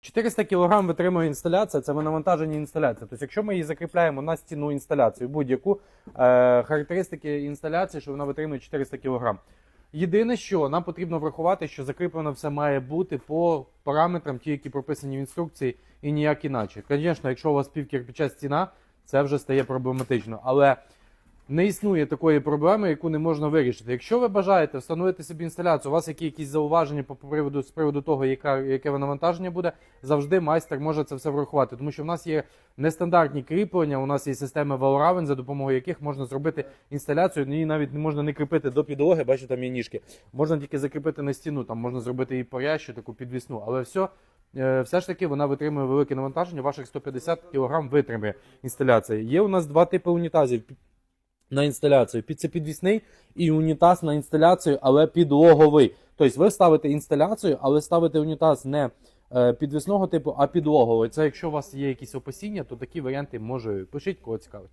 400 кг витримує інсталяція, це навантаження інсталяції. Тобто, якщо ми її закріпляємо на стіну інсталяцію, будь-яку е, характеристики інсталяції, що вона витримує 400 кг. Єдине, що нам потрібно врахувати, що закріплено все має бути по параметрам, ті, які прописані в інструкції, і ніяк іначе. Звісно, якщо у вас півкірпіча стіна, це вже стає проблематично. Але не існує такої проблеми, яку не можна вирішити. Якщо ви бажаєте встановити собі інсталяцію, у вас є якісь зауваження по приводу з приводу того, яка, яке навантаження буде, завжди майстер може це все врахувати. Тому що в нас є нестандартні кріплення, у нас є системи Valraven, за допомогою яких можна зробити інсталяцію. Її навіть не можна не кріпити до підлоги, бачите, там є ніжки. Можна тільки закріпити на стіну, там можна зробити її парящу, таку підвісну. Але все, е, все ж таки вона витримує велике навантаження, ваших 150 кг витримує інсталяція. Є у нас два типи унітазів на інсталяцію. Під це підвісний і унітаз на інсталяцію, але підлоговий. Тобто ви ставите інсталяцію, але ставите унітаз не е, підвісного типу, а підлоговий. Це якщо у вас є якісь опасіння, то такі варіанти може пишіть, кого цікавить.